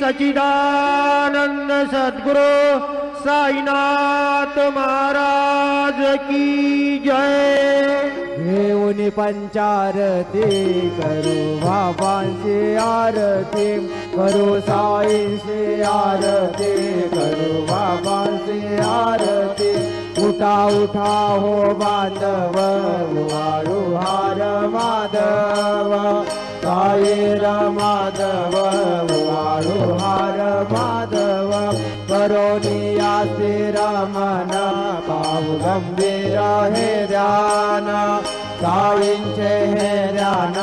सचिदानंद सद्गुरु साईनाथ महाराज की जय। घेऊन पंचारती करू बाबांची आरती करू साईंची आरती करू बाबांची आरती. उठा उठा हो बांधव वाळू हार माधव. माधवध बोलिया ते रामना पू हे ध्यान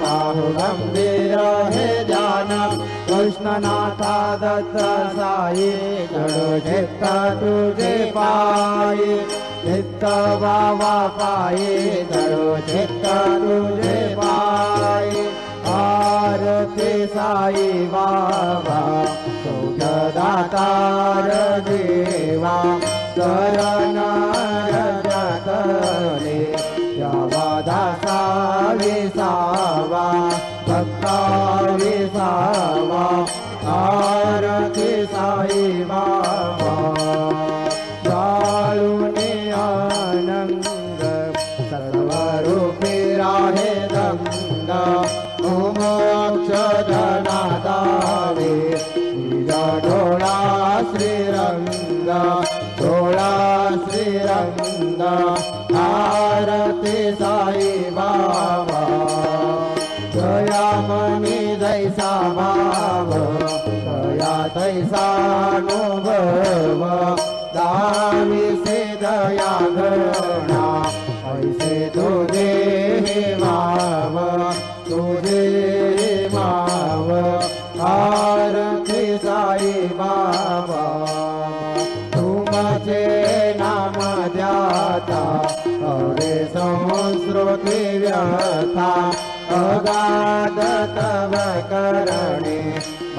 पाहु गम्भीर हे ध्यान कृष्णनाथा दत्त साये दशाे पाय पाये चित्त बाबा पाये गडोचित्त तुझे पाये ते साई बाबा सुखदातार देवा करणारजतले दा दाता विसा विशा अनुभव. दावी दया घरणा ऐसे तुझे माव तुझे माव आरती साई बाबा. तुमचे नाम जाता अरे संस्कृती व्यथा अगाध तव करणे.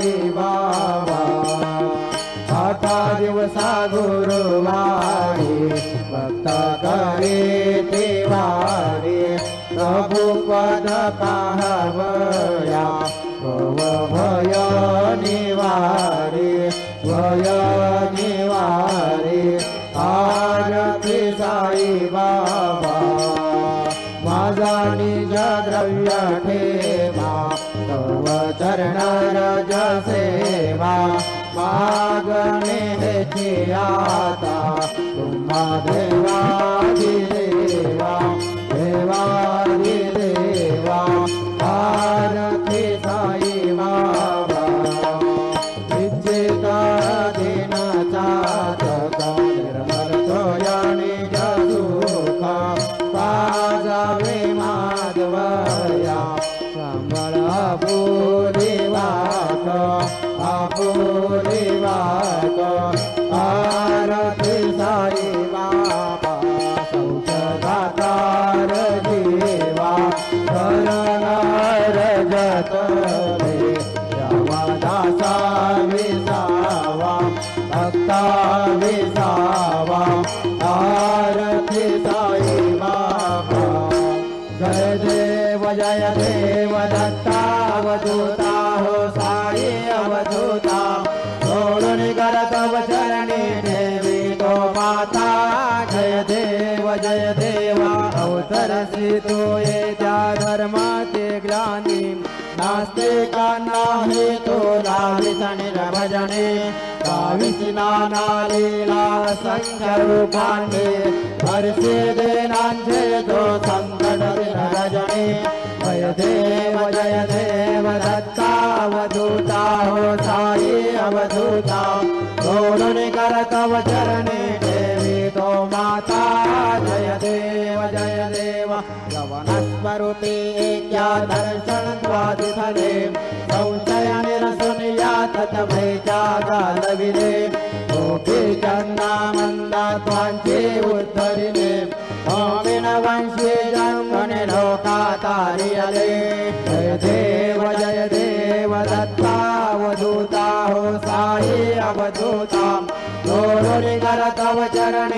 साई बाबा. आता दिवसा गुरुवारी भक्त करे देवारे प्रभू पद पाहवया. भव भय निवारे भय निवारे आरती साई बाबा. माझा निज द्रव्य ठेवा शरणारज सेवा मागणे जियाता देवा देवा देवा আভরে देवा अवतरसितो ये जागर्माति ज्ञानी नास्ति का नेतो लितणि न जय देव जय देव दत्तावधूता हो दत्तावधूताय अवधूता। नु कर तव चरणे दो माता, जय देव जय देव। यवनस्वरूपे क्या दर्शन द्वादिफले संशय निरसुनिया तत भै जागालविदे गोपीचन्दामन्दा त्वाञ्चे उद्धरिणे स्वामिन वंशे जन्मनि लोकातारियले जय देव जय देव दत्तावधूता हो साये अवधूतां। गोरुनिकर तव चरण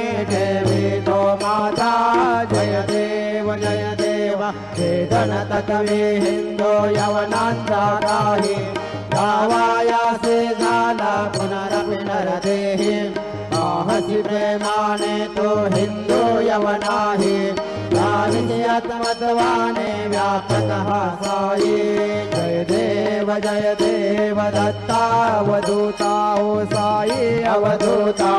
वेदन तत्वे हिंदो यवनांचा काही गावायासे झाला पुनरपि नरदेहि आहसि प्रेमाने तो हिंदू यवनाहि। आत्मत्वाने व्यापकः साई जय देव जय देव दत्तावधूता ओ साई अवधूता।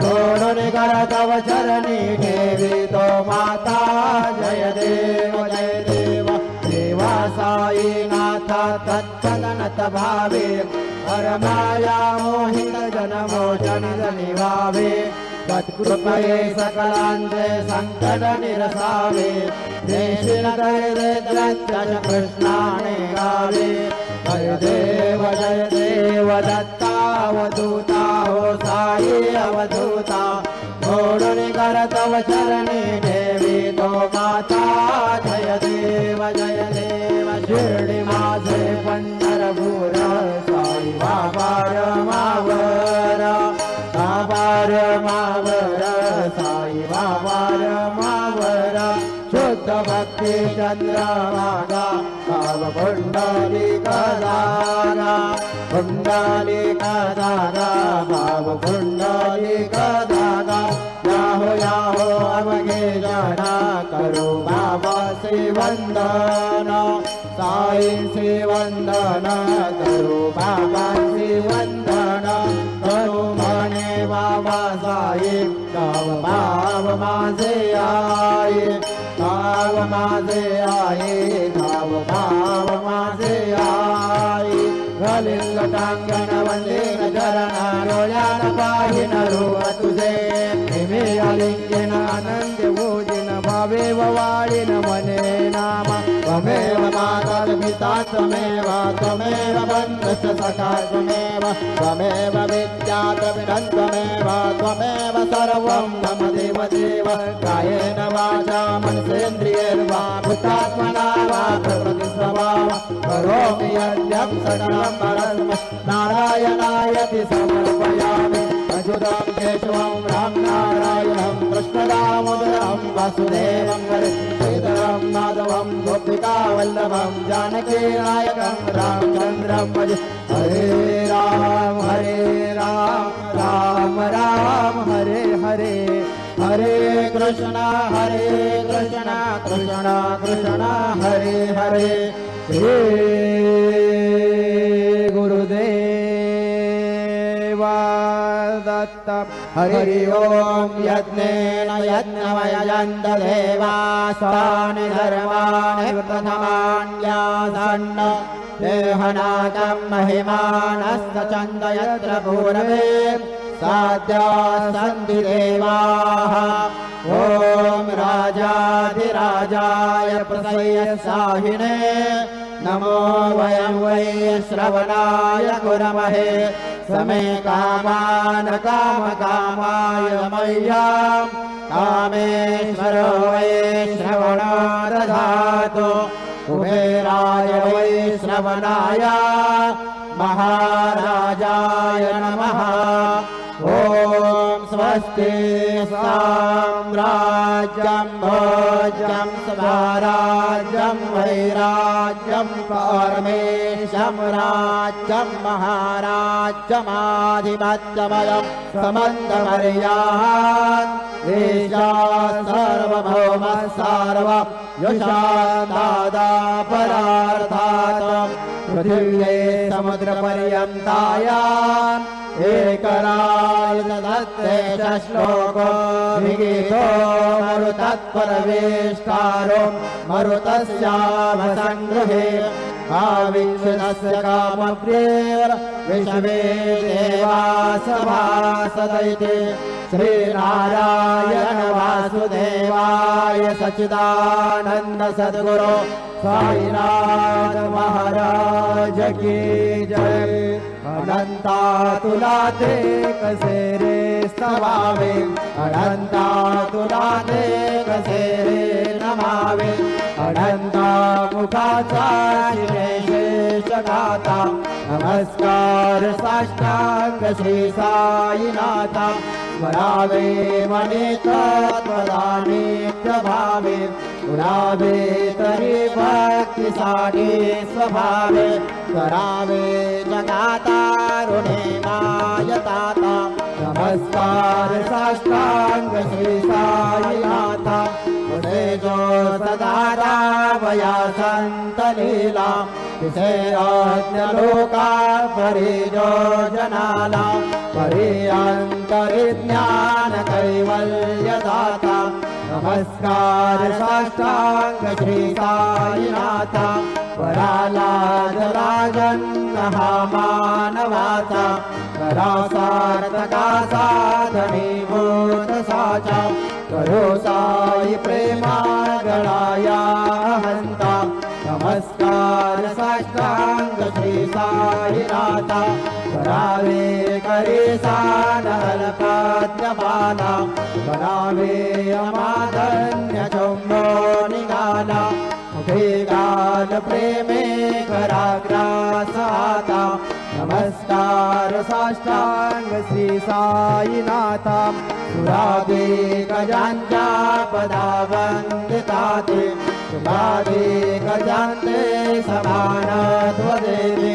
दोरुनि कर तव चरणी ठेवी तो माता। जय देव जय देव। देवा साई नाथ तत्पदनत भावे परमाया मोहित जनमोचन जनिवावे तत्कृपये सकलांचे संकट निरसावे देशिन करे ग्रंथ कृष्णाने गावे जय देव जय देव दत्तावधूता हो साई अवधूता घोडुनि कर तव चरणी देवी तो माता, जय देव जय देव माधे पन्नर भूर सा मार मा सावा मावरा शुद्ध भक्ति चन्द्रा बाब भण्डाली कदा पण्डारि ददा भण्डाली ददा याहो याहो अवगे जाना करो वन्द साई से वंदन करो बाबा से वंदन करो म्हणे बाबा साई। गाव बाब माझे आहे गाव माझे आहे गाव बाब माझे आहे घालील टांगण वंदीन चरण डोळ्यान पाहिन रूप तुझे। हिमे आलिंगन आनंद भोजिन भावे वाळीन मने नाम। त्वमेव पिता त्वमेव त्वमेव बन्धुश्च सखा त्वमेव त्वमेव विद्या द्रविणं त्वमेव त्वमेव सर्वं मम देव कायेन वाचा मनसेन्द्रियैर्वा भूतात्मना वा प्रकृतिस्वभाव करोमि यद्यं सकलं परस्मै नारायणायति समर्पयामि अच्युतं केशवं राम नारायणं कृष्णदामोदरं, वासुदेवं हरे श्रीधरं माधवं, गोपिकावल्लभं जानकीनायकं रामचन्द्रं भजे। हरे राम हरे राम राम राम, हरे हरे। हरे कृष्ण हरे कृष्ण कृष्ण कृष्ण, हरे हरे। श्री हरि ओम यज्ञेन यज्ञमयजन्त देवास्तानि धर्माणि प्रथमान्यासन्न देहनाकं महिमानस्त चन्द यत्र पूर्वे साध्या सन्ति देवाः। ॐ राजाधिराजाय प्रसय साहिने। नमो वयं वै श्रवणाय कुरमहे समे कामान् कामकामाय मय्यां कामेश्वरो वै श्रवणो दधातु कुबेराय वै श्रवणाय महाराजाय नमः। ॐ स्वस्ति साम्राज्यं म्भोजं स्मराजम् वैराज्यम् परमेशं राज्यम् महाराज्यमाधिमत्यमय समन्तमर्या एषा यशा दादा परार्था पृथिव्ये समुद्रपर्यन्ताया च श्लोको विगीतो मरुतत्परवेष्टारो मरुतस्यामसङ्गृहे आविक्षुतस्य कामप्रियेर विषवे देवासभासदैते श्रीनारायण वासुदेवाय सच्चिदानन्द सद्गुरो साईनाथ महाराज की जय अनंता तुला ते कसे रे सवावे. अनंता तुला ते कसे रे नमावे. अनंता मुखाचा शेष नमस्कार साष्टांग श्री साईनाथा. स्मरावे मने तत्वदानित्य भावे पुरावे तरी भक्तीसाठी स्वभावे। करावे जगातारुणे नायताता नमस्कार साष्टांग श्री साईनाथा पुढे जो सदा वया संत लीला। आज्ञ लोका, परी जनाला। अंतरे ज्ञान कैवल्यदाता। नमस्कार साष्टाङ्ग श्रीकालिनाथा पराला जलाजन्नहा मानवाचा करासार्थका साधनीभूतसा च करो सायि प्रेमा गणाया हंता नमस्कार साष्टाङ्ग श्रीकालिनाथा परावे चौम्यो निघाला मुखे गाल प्रेमे कराग्रास आता नमस्कार साष्टांग श्री साईनाथा। सुरादे गजांच्या पदा वंदिता ते सुरादे गजांते समानत्व देवे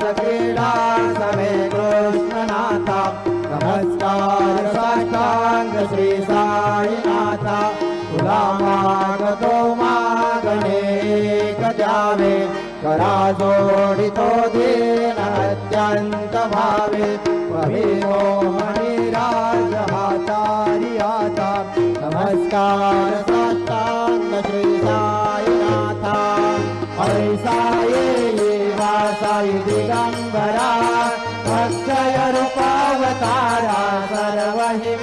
द्यावे करा जोडितो दीन अत्यंत भावे मोहनी राज हातारी आता नमस्कार साष्टांग श्री साईनाथा हरी साई वासाई दिगंबरा अक्षय रूपावतारा सर्व हि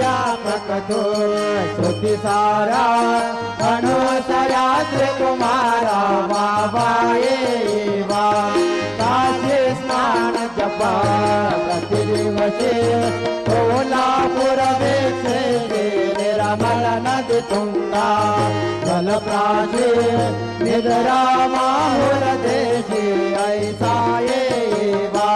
जपा प्रतिदिवसे कोल्हापूर वेक्षे निरमल नदी तुंगा जलप्राशी निद्रा माहुर देशी ऐसा ये वा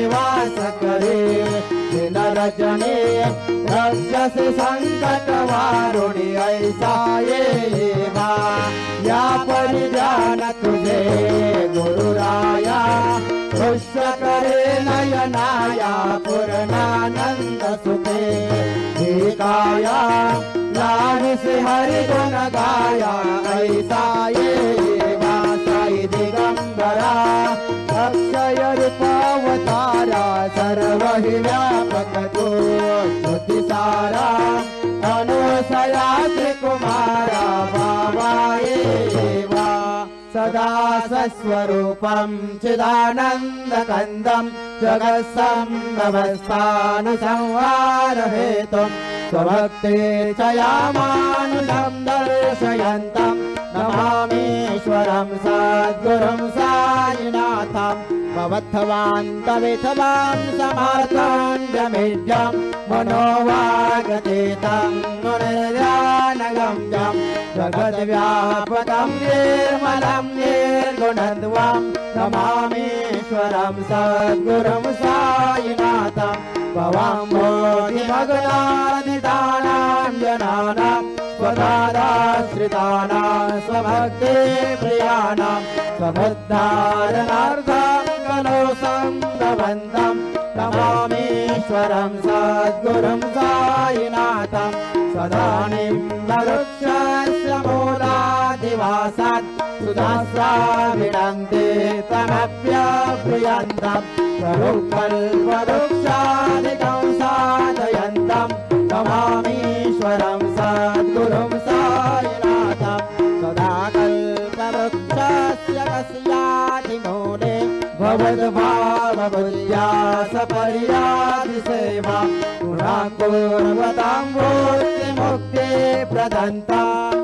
लक्ष्मी वास करे रजनी रक्षस संकट वारुणी, ऐसा ये या परिजान तुझे गुरुराया पुष्य करे नयनाया, पूर्णानंद सुखे। काया लाडिस हरि गुण गाया, ऐसा ये दिगंबरा। वतारा सर्वै व्यापकतोद्रकुमारा बाबायैवा सदा सस्वरूपम् चिदानन्दकन्दम् जगत्सम् स्वतानुसंवारहेतुम् स्वभक्ते चयामानु दर्शयन्तम् नमामीश्वरं सद्गुरुं साई सायिनाथम् भवत्थवान्तविथवां समार्थाण्यमिड्यं मनोवागतीतं मुनिर्यानगम्यं जगद्व्यापकं निर्मलं निर्गुणद्वं नमामीश्वरं सद्गुरुं सायिनाथं भवां मोदिमग्नादितानां आश्रितानां स्वभक्ते प्रियाणां स्वभदारणार्थाङ्गलो सङ्गं नमामीश्वरं सद्गुरुं सायिनाथं तदानीं मरुक्षस्य मूलादिवासात् सुधा विदन्ते तमप्याप्रियन्तं स्वरुपुरुक्षादितं साधयन्तं नमामीश्वरं सद्गुरुं भवद्भावबुद्ध्या सपर्यादिसेवा गुणाङ्कुर्वतां मुक्ति प्रदन्ता।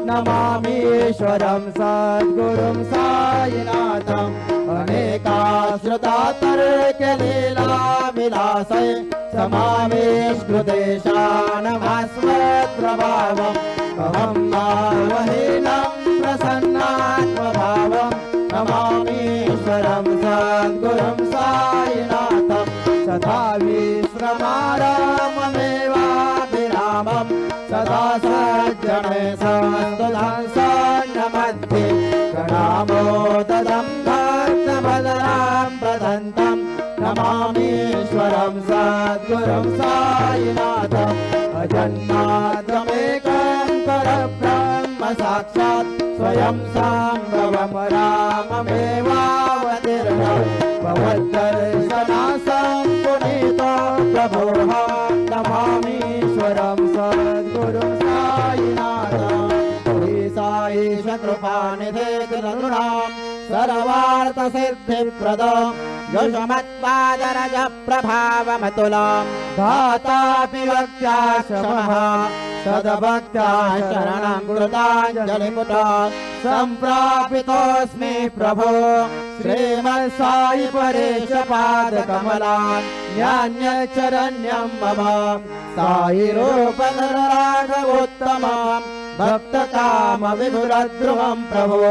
नमामीश्वरं सद्गुरुं सायिनाथम् अनेकाश्रुता तर्कलीलाविलासै समावेष्कृतेशानभास्वप्रभावम् अहं भावहीनं प्रसन्नात्मभावं नमामीश्वरं सद्गुरुं सायिनाथं सदा विश्रमाराममेवाभिरामं सदा सज्जने सन्तुधांसान्नमध्ये गणामोददं भक्तभदरां प्रदन्तं नमामीश्वरं सद्गुरुं सायिनाथम् अजन्माद्रमेकं परब्रह्म साक्षात् स्वयं साम्भवं कृपा निदेश सर्वार्थसिद्धिप्रदम्। युषमत्पादरज प्रभावमतुलं धातापि वक्त्या शमः सदभक्त्या शरणं कृताञ्जलिपुट सम्प्रापितोऽस्मि प्रभो। श्रीमत्सायि परेश पादकमलान् न्यान्यचरण्यं मम। सायि रूपधरराघवोत्तमं भक्तकामविभुरध्रुवं प्रभो।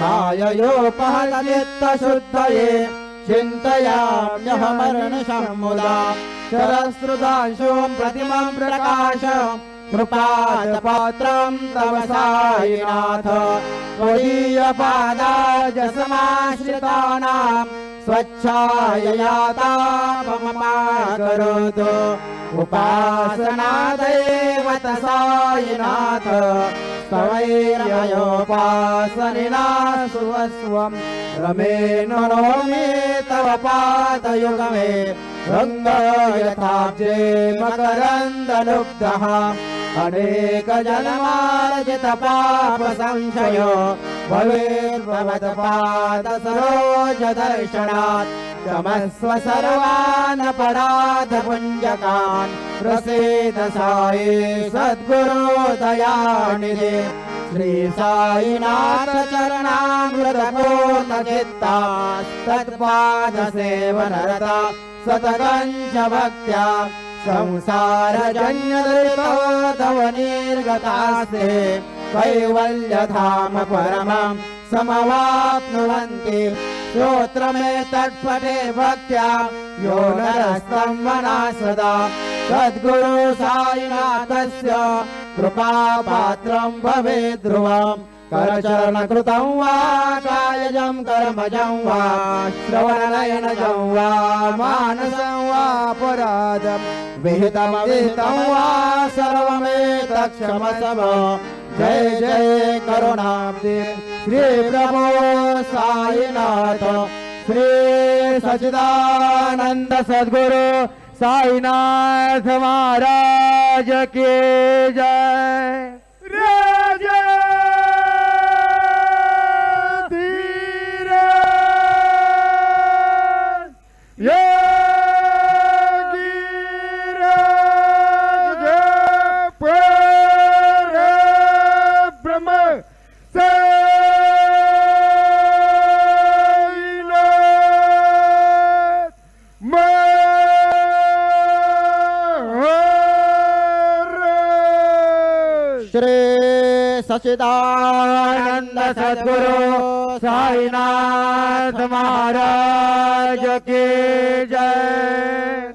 माययोपहलचित्तशुद्धये चिन्तयाम्यहमरणशमुदा शरश्रुतांशों प्रतिमां प्रकाश। कृपादपात्रं तव सायिनाथ त्वदीयपादाजसमाश्रितानां स्वच्छाययाता मम करोतु उपासनादैवत सायिनाथ ैरयोपासरिणा सुम् रमेण नरोमे तव पादयुगमे रङ्गयथानन्दनुब्धः अनेकजलमारजित पापसंशयो भवेर्ववदपादसरोज दर्शनान् गमः स्व सर्वान् साये सद्गुरोदयाणि श्रीसायिनारचरणानुरतो नरता सतगञ्च भक्त्या कैवल्यधाम परमम् समवाप्नुवन्ति। श्रोत्रमेतत्पटे भक्त्या यो नरस्तम् मना सदा तद्गुरु सायुना कृपापात्रम् भवेद् ध्रुवम्। करचरणकृतं वा कायजं कर्मजं वा श्रवणनयनजं वा मानसं वा परादं। विहितमविहितं वा सर्वमेतक्षमसम जय जय करुणाब्दे। श्री प्रभो साईनाथ। श्री सचिदानंद सद्गुरु साईनाथ महाराज के जय। सचिदानंद सदगुरु साईनाथ महाराज की जय।